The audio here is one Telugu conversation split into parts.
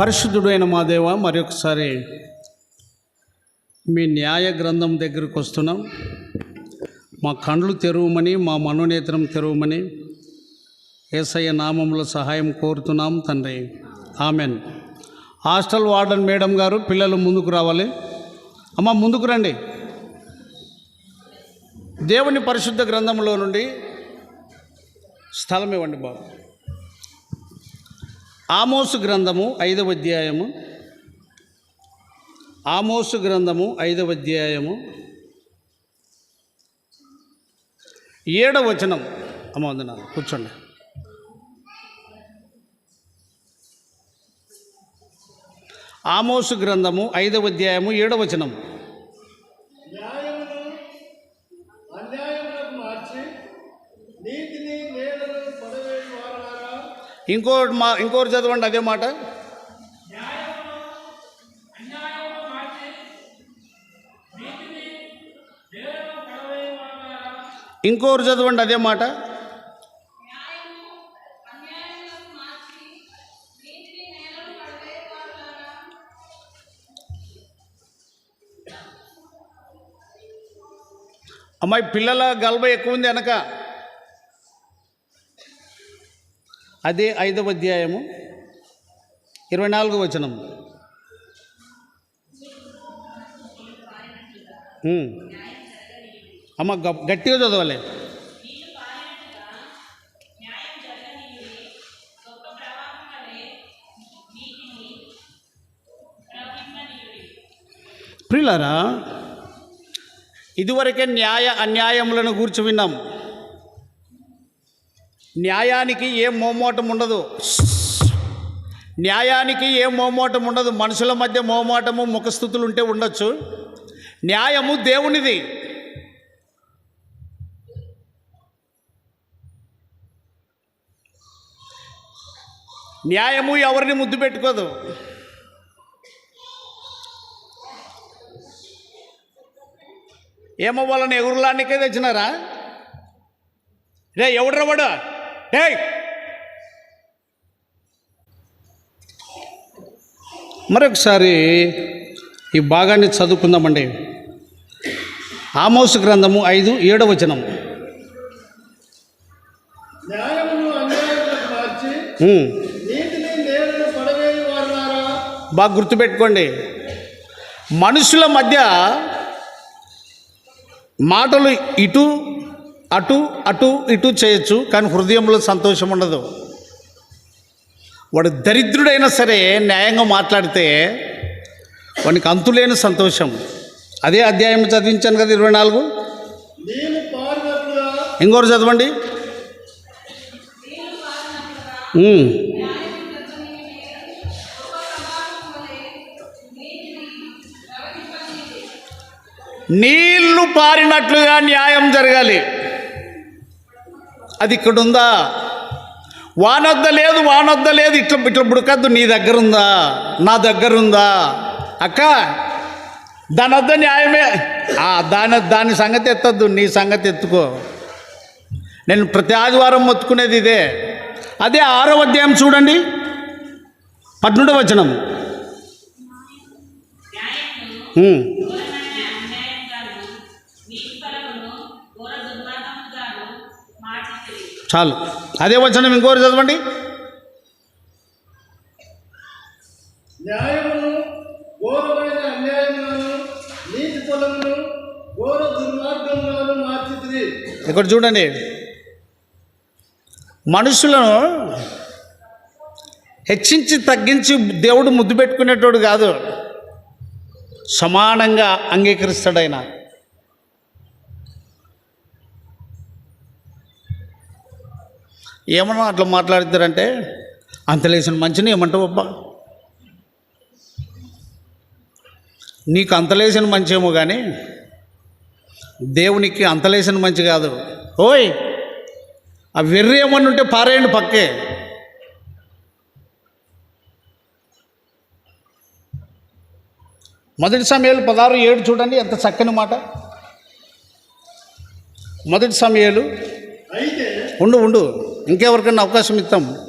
పరిశుద్ధుడైన మా దేవ మరొకసారి మీ న్యాయ గ్రంథం దగ్గరకు వస్తున్నాం. మా కండ్లు తెరవమని మా మనోనేత్రం తెరవమని ఏసయ్య నామంలో సహాయం కోరుతున్నాం తండ్రి. ఆమెన్. హాస్టల్ వార్డెన్ మేడం గారు పిల్లలు ముందుకు రావాలి. అమ్మ ముందుకు రండి. దేవుని పరిశుద్ధ గ్రంథంలో నుండి స్థలం ఇవ్వండి బాబు. ఆమోసు గ్రంథము ఐదవ అధ్యాయము. ఆమోసు గ్రంథము ఐదవ అధ్యాయము. ఏడవ వచనం. అమ్మ కూర్చోండి. ఆమోసు గ్రంథము ఐదవ అధ్యాయము ఏడవ వచనం న్యాయమును అన్యాయములకు మార్చి నీతిని నేలను పడవేసి వారారా ఇంకోటి మా ఇంకోటి చదవండి అదే మాట. ఇంకోరు చదవండి అదే మాట. అమ్మాయి పిల్లల గల్బ ఎక్కువ ఉంది వెనక. అదే ఐదవ అధ్యాయము. ఇరవై నాలుగు వచనం. అమ్మ గ- గట్టిగా చదవాలి. ప్రియులారా ఇదివరకే న్యాయ అన్యాయములను గూర్చి విన్నాం. న్యాయానికి ఏం మోమోటం ఉండదు. న్యాయానికి ఏం మోమోటం ఉండదు. మనుషుల మధ్య మోమోటము ముఖస్థుతులు ఉంటే ఉండొచ్చు. న్యాయము దేవునిది. న్యాయము ఎవరిని ముద్దు పెట్టుకోదు. ఏమో వాళ్ళని ఎగురులానికే తెచ్చినారా? రే ఎవడ్రవాడు డే మరొకసారి ఈ భాగాన్ని చదువుకుందామండి. ఆమోసు గ్రంథము ఐదు ఏడవ వారారా బాగా గుర్తుపెట్టుకోండి. మనుషుల మధ్య మాటలు ఇటు అటు అటు ఇటు చేయొచ్చు కానీ హృదయంలో సంతోషం ఉండదు. వాడు దరిద్రుడైనా సరే న్యాయంగా మాట్లాడితే వానికి అంతులేని సంతోషం. అదే అధ్యాయం చదివించాను కదా ఇరవై నాలుగు? ఇంకోరు చదవండి. నీళ్ళు పారినట్లుగా న్యాయం జరగాలి. అది ఇక్కడ ఉందా వానొద్ద లేదు వానొద్ద లేదు. ఇట్లా ఇట్లా బుడకద్దు నీ దగ్గర ఉందా నా దగ్గర ఉందా అక్క దాని వద్ద న్యాయమే దాని దాని సంగతి ఎత్తద్దు నీ సంగతి ఎత్తుకో. నేను ప్రతి ఆదివారం మొత్తుకునేది ఇదే. అదే ఆరో అధ్యాయం చూడండి. పద్నుండవ వచనం. చాలు. అదే వచనం ఇంకోరు చదవండి. న్యాయమును ఘోరమైన అన్యాయములను నీతి పొలమును ఘోర దుర్మార్గములను మార్చితిరి. ఇక్కడ చూడండి. మనుషులను హెచ్చించి తగ్గించి దేవుడు ముద్దు పెట్టుకునేటోడు కాదు. సమానంగా అంగీకరిస్తాడు ఆయన ఏమన్నా అట్లా మాట్లాడతారంటే అంత లేచిన మంచిని ఏమంటావు అబ్బా? నీకు అంతలేసిన మంచి ఏమో కానీ దేవునికి అంతలేసిన మంచి కాదు. ఓయ్ ఆ వెర్రి ఏమన్నా ఉంటే పారేయండి పక్కే. మొదటి సమయాలు పదహారు ఏడు చూడండి ఎంత చక్కని మాట. మొదటి సమయాలు ఉండు ఉండు. ఇంకెవరికైనా అవకాశం ఇస్తాం.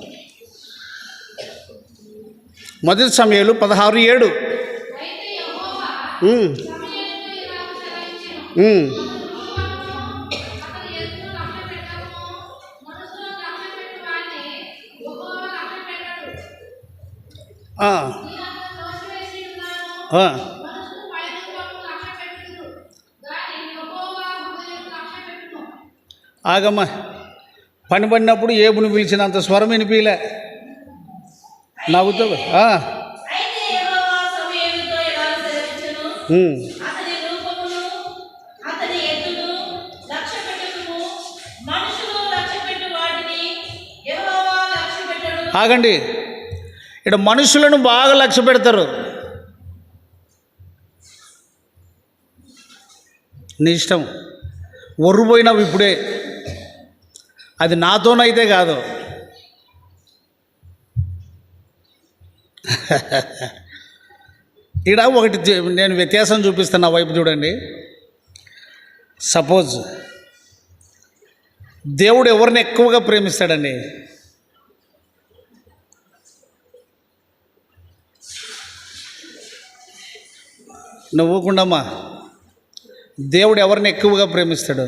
మొదటి సమయాలు పదహారు ఏడు. ఆగమ్మా. పని పడినప్పుడు ఏబుని పిలిచినంత స్వరం యెహోవా లక్ష్యపెట్టడు. ఆగండి. ఇక్కడ మనుషులను బాగా లక్ష్య పెడతారు నీ ఇష్టం. ఒర్రుపోయినావు ఇప్పుడే. అది నాతోనైతే కాదు. ఇక్కడ ఒకటి నేను వ్యత్యాసం చూపిస్తాను నా వైపు చూడండి. సపోజ్ దేవుడు ఎవరిని ఎక్కువగా ప్రేమిస్తాడండి? నువ్వుకుండమ్మా దేవుడు ఎవరిని ఎక్కువగా ప్రేమిస్తాడు?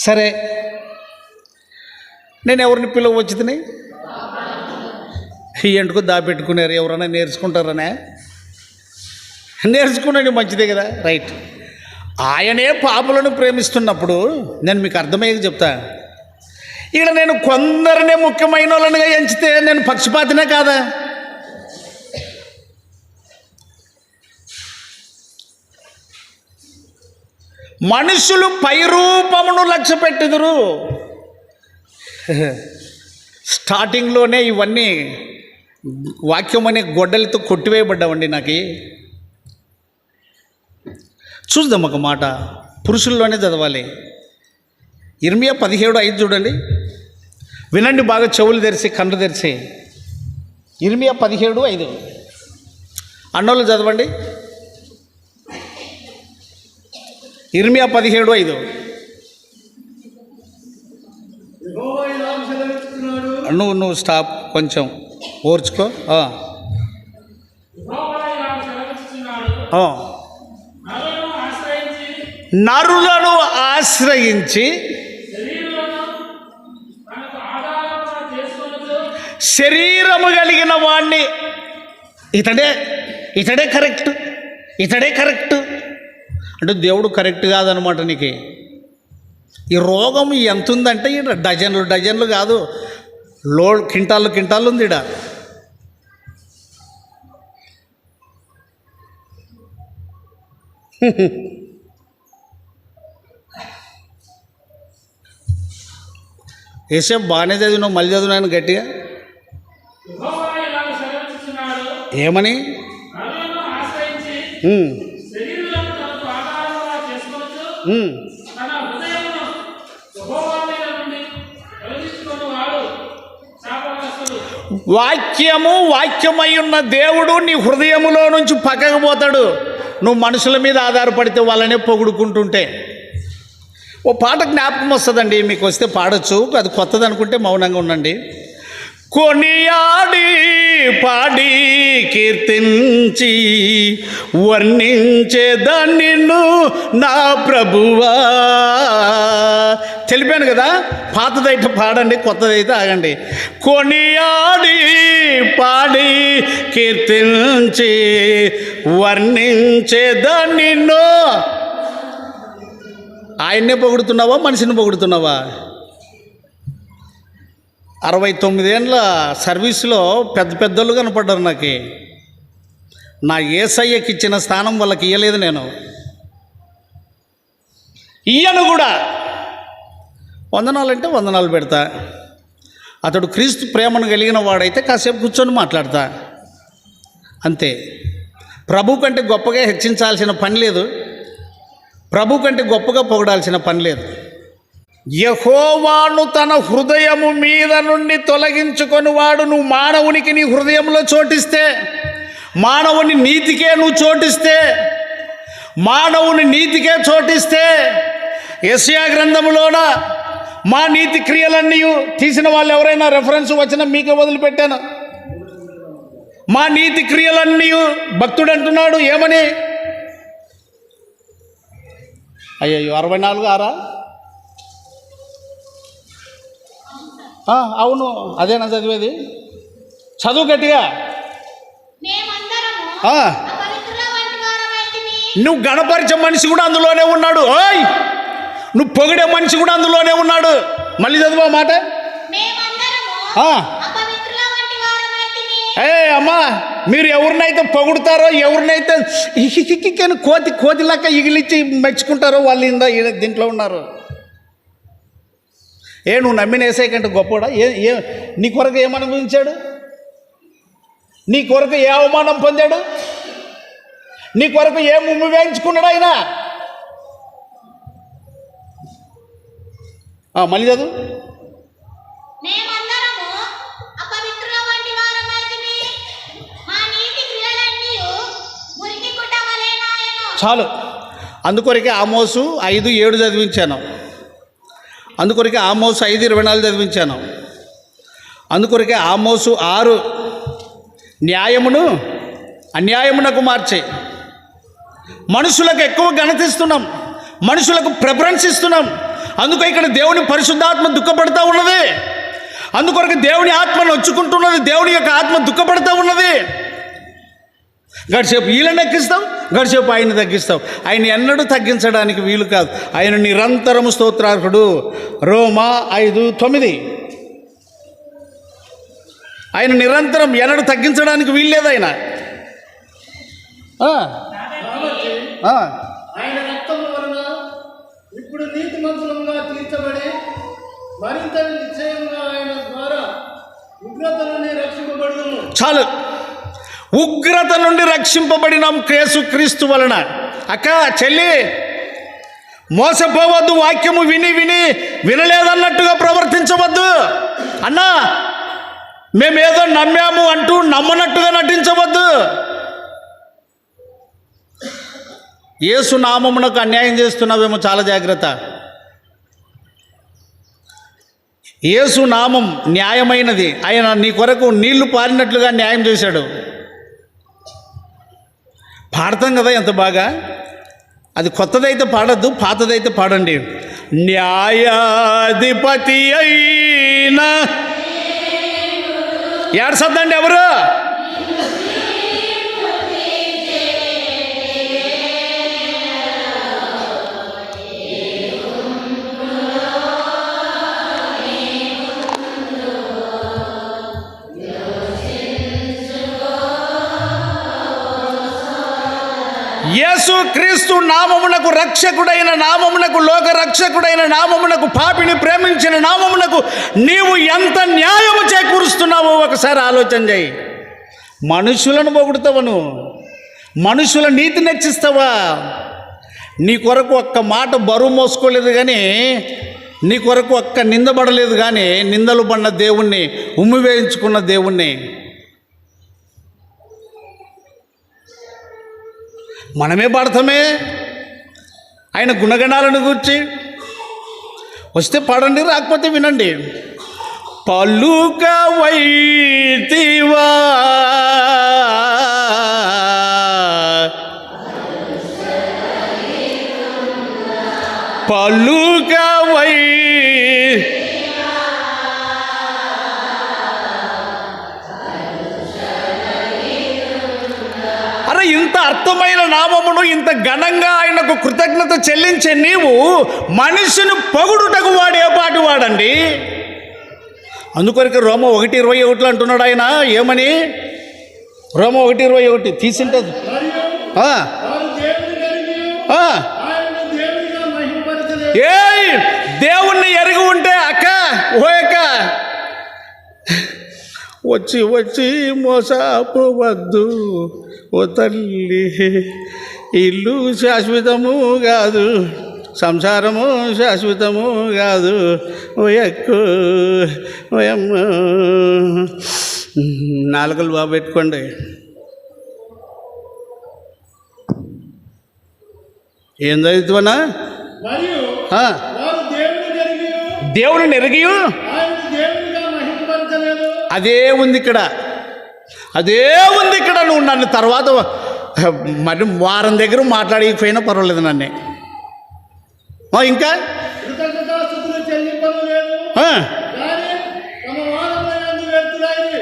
సరే. నేను ఎవరిని పిలువ ఎంటుకు దాపెట్టుకున్నారు ఎవరైనా నేర్చుకుంటారనే? నేర్చుకున్నాడు మంచిదే కదా. రైట్. ఆయనే పాపులను ప్రేమిస్తున్నప్పుడు నేను మీకు అర్థమయ్యేది చెప్తా. ఇక్కడ నేను కొందరినే ముఖ్యమైన వాళ్ళనిగా ఎంచితే నేను పక్షపాతినే కాదా? మనుషులు పైరూపమును లక్ష్య పెట్టుదురు స్టార్టింగ్లోనే ఇవన్నీ వాక్యం అనే గొడ్డలతో కొట్టివేయబడ్డామండి నాకు. చూద్దాం ఒక మాట. పురుషుల్లోనే చదవాలి. ఇర్మియా పదిహేడు ఐదు చూడండి. వినండి బాగా చెవులు తెరిచి కండ్రు తెరిచి. ఇర్మియా పదిహేడు ఐదు. అన్నోళ్ళు చదవండి. ఇర్మియా పదిహేడు ఐదు. నువ్వు నువ్వు స్టాప్ కొంచెం ఓర్చుకో. నరులను ఆశ్రయించి శరీరము కలిగిన వాణ్ణి. ఇతడే ఇతడే కరెక్ట్ ఇతడే కరెక్ట్ అంటే దేవుడు కరెక్ట్ కాదనమాట నీకు. ఈ రోగం ఎంత ఉందంటే ఈడ డజన్లు డజన్లు కాదు లో కింటాళ్ళు కింటాళ్ళు ఉంది ఈడ. ఏసేపు బాగానే చదివినావు మళ్ళీ చదివినాను గట్టిగా. ఏమని? తన యెహోవా నుండి వాడు. వాక్యము వాక్యమై ఉన్న దేవుడు నీ హృదయములో నుంచి పక్కకు పోతాడు. నువ్వు మనుషుల మీద ఆధారపడితే వాళ్ళనే పొగుడుకుంటుంటే. ఓ పాట జ్ఞాపకం వస్తుందండి మీకు వస్తే పాడొచ్చు. అది కొత్తది అనుకుంటే మౌనంగా ఉండండి. కొనియాడి పాడి కీర్తించి వర్ణించేదా నిన్ను నా ప్రభువా. తెలిపాను కదా పాతదైతే పాడండి కొత్తదైతే ఆగండి. కొనియాడి పాడి కీర్తించి వర్ణించేదా నిన్ను. ఆయన్నే పొగుడుతున్నావా మనిషిని పొగుడుతున్నావా? అరవై తొమ్మిదేళ్ళ సర్వీస్లో పెద్ద పెద్దలు కనపడ్డారు నాకు. నా ఏసయ్యకి ఇచ్చిన స్థానం వాళ్ళకి ఇయ్యలేదు నేను. ఇయ్యను కూడా. వందనాలు అంటే వందనాలు పెడతా. అతడు క్రీస్తు ప్రేమను కలిగిన వాడైతే కాసేపు కూర్చొని మాట్లాడతా. అంతే. ప్రభు కంటే గొప్పగా హెచ్చించాల్సిన పని లేదు. ప్రభు కంటే గొప్పగా పొగడాల్సిన పని లేదు. యహోవాను తన హృదయము మీద నుండి తొలగించుకొని వాడు నువ్వు మానవునికి నీ హృదయంలో చోటిస్తే మానవుని నీతికే నువ్వు చోటిస్తే మానవుని నీతికే చోటిస్తే యశయా గ్రంథములోన మా నీతి క్రియలన్నీ తీసిన వాళ్ళు ఎవరైనా రెఫరెన్స్ వచ్చినా మీకే వదిలిపెట్టాను. మా నీతి క్రియలన్నీ భక్తుడు అంటున్నాడు ఏమని? అయ్యో అరవై నాలుగు ఆరా? అవును అదేనా చదివేది. చదువు గట్టిగా. నువ్వు గణపరిచే మనిషి కూడా అందులోనే ఉన్నాడు. ఓయ్! నువ్వు పొగిడే మనిషి కూడా అందులోనే ఉన్నాడు. మళ్ళీ చదువు మాట. ఏ అమ్మా మీరు ఎవరినైతే పొగుడుతారో ఎవరినైతే ఇహికికికని కోతి కోతిలాక ఇగిలిచ్చి మెచ్చుకుంటారో వాళ్ళు ఇందా దీంట్లో ఉన్నారు? ఏ నువ్వు నమ్మిన ఏసై కంటే గొప్పడా? ఏ ఏ నీ కొరకు ఏం అనుభవించాడు నీ కొరకు ఏ అవమానం పొందాడు? నీ కొరకు ఏ ముమ్ము వేయించుకున్నాడు ఆయన? మళ్ళీ చదువు. చాలు. అందుకొరకే ఆమోసు ఐదు ఏడు చదివించాను. అందుకొరకే ఆమోసు ఐదు ఇరవై నాలుగు చదివించాను. అందుకొరకే ఆమోసు ఆరు న్యాయమును అన్యాయమునకు మార్చే. మనుషులకు ఎక్కువ గణతిస్తున్నాం మనుషులకు ప్రిఫరెన్స్ ఇస్తున్నాం. అందుకే ఇక్కడ దేవుని పరిశుద్ధాత్మ దుఃఖపడతా ఉన్నది. అందుకొరకు దేవుని ఆత్మ నొచ్చుకుంటున్నది దేవుని యొక్క ఆత్మ దుఃఖపడతా ఉన్నది. గడిసేపు వీళ్ళని ఎక్కిస్తావు గడిసేపు ఆయన తగ్గిస్తావు ఆయన ఎన్నడూ తగ్గించడానికి వీలు కాదు. ఆయన నిరంతరము స్తోత్రార్హుడు. రోమా ఐదు తొమ్మిది. ఆయన నిరంతరం ఎన్నడూ తగ్గించడానికి వీల్లేదు ఆయన. ఆయన రక్తము వలన ఇప్పుడు నీతి మంత్రులుగా తీర్చబడి మరింత నిశ్చయంగా ఆయన ద్వారా ఉగ్రత నుండి రక్షింపబడును చాలు. ఉగ్రత నుండి రక్షింపబడినాం కేసు క్రీస్తు వలన. అక్క చెల్లి మోసపోవద్దు వాక్యము విని విని వినలేదన్నట్టుగా ప్రవర్తించవద్దు. అన్నా మేమేదో నమ్మాము అంటూ నమ్మనట్టుగా నటించవద్దు. యేసు నామమునకు అన్యాయం చేస్తున్నావేమో చాలా జాగ్రత్త. యేసు నామం న్యాయమైనది. ఆయన నీ కొరకు నీళ్ళు పారినట్లుగా న్యాయం చేశాడు. పాడతాం కదా ఎంత బాగా? అది కొత్తదైతే పాడద్దు పాతదైతే పాడండి. న్యాయాధిపతి అయిన ఏడ్సద్దండి ఎవరు? యేసు క్రీస్తు నామమునకు రక్షకుడైన నామమునకు లోక రక్షకుడైన నామమునకు పాపిని ప్రేమించిన నామమునకు నీవు ఎంత న్యాయము చేకూరుస్తున్నావో ఒకసారి ఆలోచన చేయి. మనుషులను పొగుడుతావు నువ్వు మనుషుల నీతి నచ్చిస్తావా? నీ కొరకు ఒక్క మాట బరువు మోసుకోలేదు కానీ నీ కొరకు ఒక్క నిందబడలేదు కానీ నిందలు పడిన దేవుణ్ణి ఉమ్మి వేయించుకున్న దేవుణ్ణి మనమే పాడతామే. ఆయన గుణగణాలను గురించి. వస్తే పాడండి రాకపోతే వినండి. పలుక వైతివా. పలుక వై అర్థమైన నామమును ఇంత ఘనంగా ఆయనకు కృతజ్ఞత చెల్లించే నీవు మనిషిని పొగుడుటకు వాడే పాటి వాడండి. అందుకొరకు రోమ ఒకటి ఇరవై ఒకటిలో అంటున్నాడు ఆయన ఏమని? రోమ ఒకటి ఇరవై ఒకటి తీసింటది. ఏ ఏయ్ దేవుణ్ణి ఎరిగి ఉంటే అక్క ఓ అక్క. వచ్చి వచ్చి మోసపోవద్దు ఓ తల్లి ఇల్లు శాశ్వతము కాదు సంసారము శాశ్వతము కాదు. ఓ ఎక్కు ఓయమ్మ నాలుకలు బాగా పెట్టుకోండి. ఏం. వారు దేవుని ఎరిగి అదే ఉంది ఇక్కడ. అదే ఉంది ఇక్కడ నువ్వు నన్ను తర్వాత మరి వారం దగ్గర మాట్లాడకపోయినా పర్వాలేదు నన్నే. ఇంకా?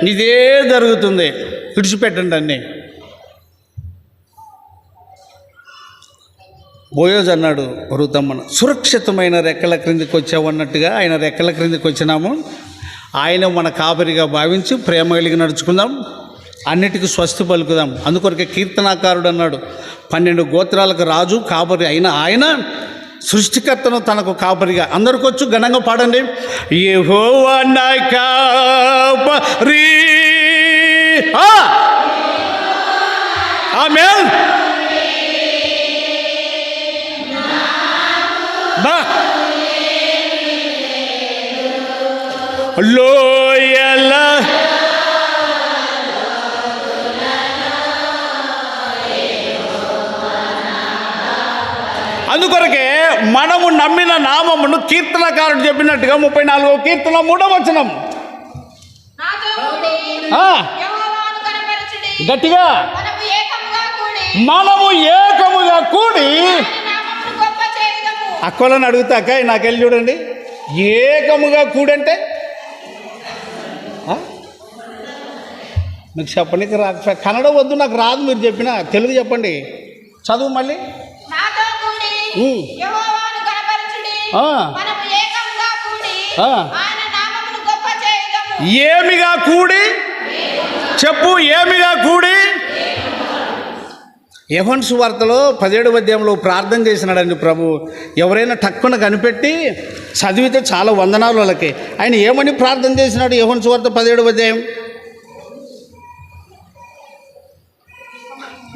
ఇదే జరుగుతుంది. విడిచిపెట్టండి అన్నీ బోయోజ్ అన్నాడు రుతమ్మను సురక్షితమైన రెక్కల క్రిందికి వచ్చావన్నట్టుగా ఆయన రెక్కల క్రిందికి వచ్చినాము. ఆయన మన కాపరిగా భావించి ప్రేమ కలిగి నడుచుకుందాం. అన్నిటికీ స్వస్తి పలుకుదాం. అందుకొరకే కీర్తనాకారుడు అన్నాడు పన్నెండు గోత్రాలకు రాజు కాపరి అయిన ఆయన సృష్టికర్తను తనకు కాపరిగా అందరికి వచ్చు ఘనంగా పాడండి. యెహోవా నా ఆ! లోయల అందుకొరకే మనము నమ్మిన నామమును కీర్తనకారుడు చెప్పినట్టుగా ముప్పై నాలుగో కీర్తన మూడవ వచనం గట్టిగా. మనము ఏకముగా కూడి. అక్కలను అడుగుతాక నాకెళ్ళి చూడండి. ఏకముగా కూడంటే? మీకు చెప్పనికి రా కన్నడ వద్దు నాకు రాదు మీరు చెప్పిన తెలుగు చెప్పండి. చదువు మళ్ళీ? ఏమిగా కూడి? చెప్పు ఏమిగా కూడి? యహోన్ సువార్తలో పదిహేడు అధ్యాయంలో ప్రార్థన చేసినాడండి ప్రభు. ఎవరైనా టక్కున కనిపెట్టి చదివితే చాలా వందనాలు వాళ్ళకి. ఆయన ఏమని ప్రార్థన చేసినాడు యహోన్ సువార్త పదిహేడు అధ్యాయం?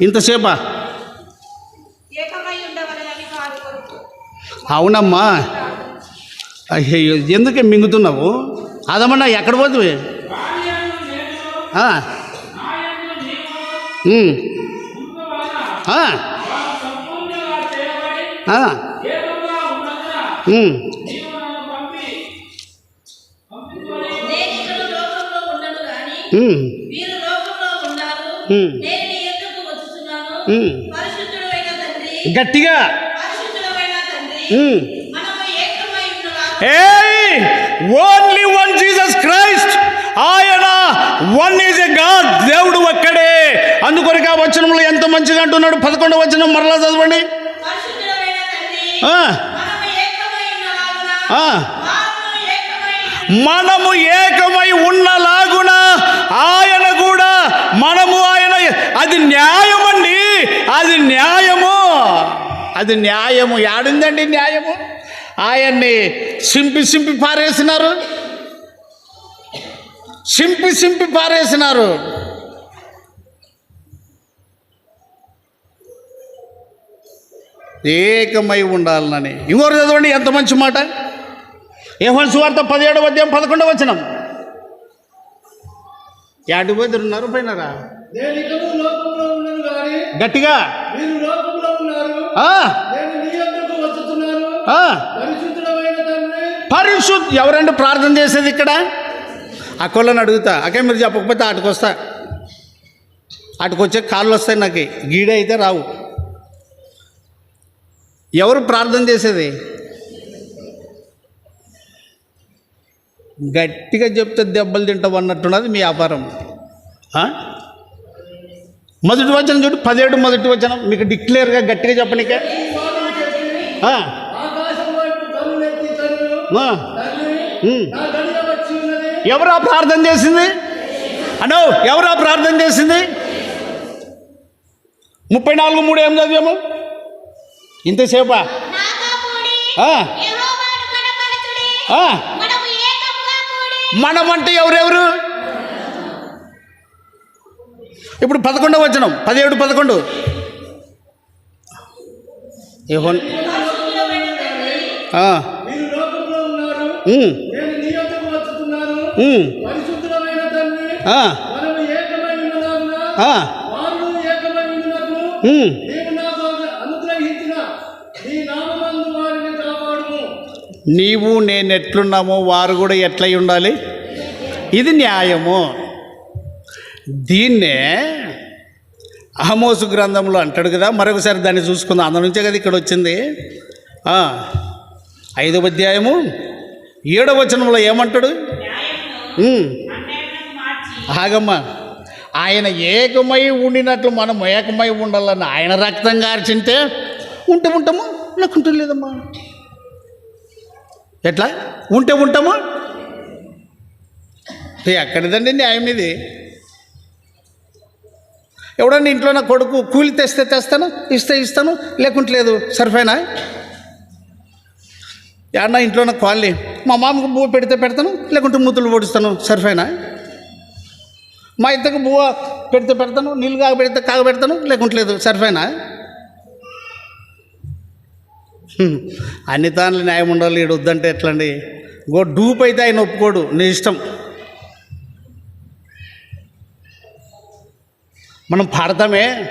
ఇంతసేపా ఏకమై ఉండవలనని కాదు కొరకు అవునమ్మా. అయ్యో ఎందుకే మింగుతున్నావు? అదమ్మన్నా ఎక్కడ పోతుంది గట్టిగా పరిశుద్ధుడైన తండ్రి ఉమ్. మనము ఏకమై ఉండగా hey only one Jesus Christ ఆయన వన్ ఈజ్ ఎ గాడ్ దేవుడు ఒక్కడే. అందుకొరకు ఆ వచనంలో ఎంత మంచిగా అంటున్నాడు? పదకొండవ వచనం మరలా చదవండి. మనము ఏకమై ఉన్నలాగున ఆయన కూడా మనము ఆయన అది న్యాయమండి. అది న్యాయము. అది న్యాయము. యాడుందండి న్యాయము? ఆయన్ని సింపి సింపి పారేసినారు. సింపి సింపి పారేసినారు. ఏకమై ఉండాలని ఇంకోటి చదవండి ఎంత మంచి మాట? ఏమని సువార్త పదిహేడవ అధ్యాయం పదకొండవ వచనం. యాటి పోయి ఉన్నారు పోయినారా? గట్టిగా పరిశుద్ధ ఎవరండి ప్రార్థన చేసేది ఇక్కడ? అక్కళ్ళని అడుగుతా. అకే మీరు చెప్పకపోతే ఆటకొస్తా. ఆటకొచ్చే కాళ్ళు వస్తాయి నాకు. గీడే అయితే రావు. ఎవరు ప్రార్థన చేసేది? గట్టిగా చెప్తే దెబ్బలు తింటావు అన్నట్టున్నది మీ వ్యాపారం. ఆ? మొదటి వచనం చూడు పదిహేడు మొదటి వచనం. మీకు డిక్లేర్గా గట్టిగా చెప్పనికే. ఎవరా ప్రార్థన చేసింది? అనో ఎవరా ప్రార్థన చేసింది? ముప్పై నాలుగు మూడు ఏం చదివాము? ఇంతసేపా? నాతో కూడి. ఇప్పుడు పదకొండవ వచనం. పదిహేడు పదకొండు. యహోన్ నీవు నేను ఎట్లున్నామో వారు కూడా ఎట్లయి ఉండాలి? ఇది న్యాయము. దీన్నే అహమోసు గ్రంథంలో అంటాడు కదా మరొకసారి దాన్ని చూసుకుందాం. అందు నుంచే కదా ఇక్కడ వచ్చింది. ఐదవ అధ్యాయము ఏడవ వచనంలో ఏమంటాడు? ఆగమ్మా. ఆయన ఏకమై ఉండినట్లు మనం ఏకమై ఉండాలని ఆయన రక్తం గార్చింటే ఉంటే ఉంటాము? లేకుంటే లేదమ్మా. ఎట్లా? ఉంటే ఉంటాము? ఎక్కడిదండి న్యాయం ఇది. ఎవడన్నా ఇంట్లో నా కొడుకు కూలి తెస్తే తెస్తాను ఇస్తే ఇస్తాను లేకుంటే లేదు సరిపోయినా? ఏడన్నా ఇంట్లో నా కాలనీ మా మామకు బువ్వ పెడితే పెడతాను లేకుంటే మూతులు పొడుస్తాను సరిపోయినా? మా ఇద్దరికి బువ్వ పెడితే పెడతాను నీళ్ళు కాగ పెడితే కాగ పెడతాను లేకుంటే లేదు సరిపోయినా? అన్ని తానులు న్యాయం ఉండాలి ఈడు వద్దంటే ఎట్లండి? గో డూప్ అయితే ఆయన ఒప్పుకోడు నీ ఇష్టం. మనం పాడతామే?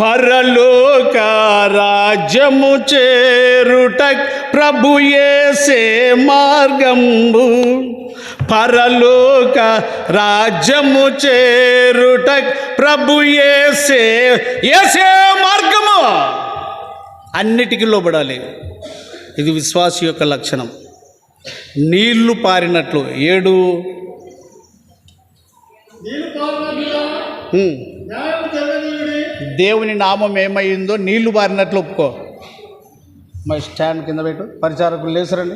పరలోక రాజ్యము చేరుట ప్రభు ఏసే మార్గంబు పరలోక రాజ్యము చేరుట ప్రభు ఏసే మార్గము. అన్నిటికీ లోబడాలి. ఇది విశ్వాస యొక్క లక్షణం. నీళ్ళు పారినట్లు ఏడు నీళ్ళు పాల్గొన్నా హ్మ్. న్యాయం జరగనీయుడి దేవుని నామం ఏమైందో నీళ్ళు బారినట్లు ఒప్పుకో. మరి స్టాండ్ కింద పెట్టు. పరిచారకులు లేసరండి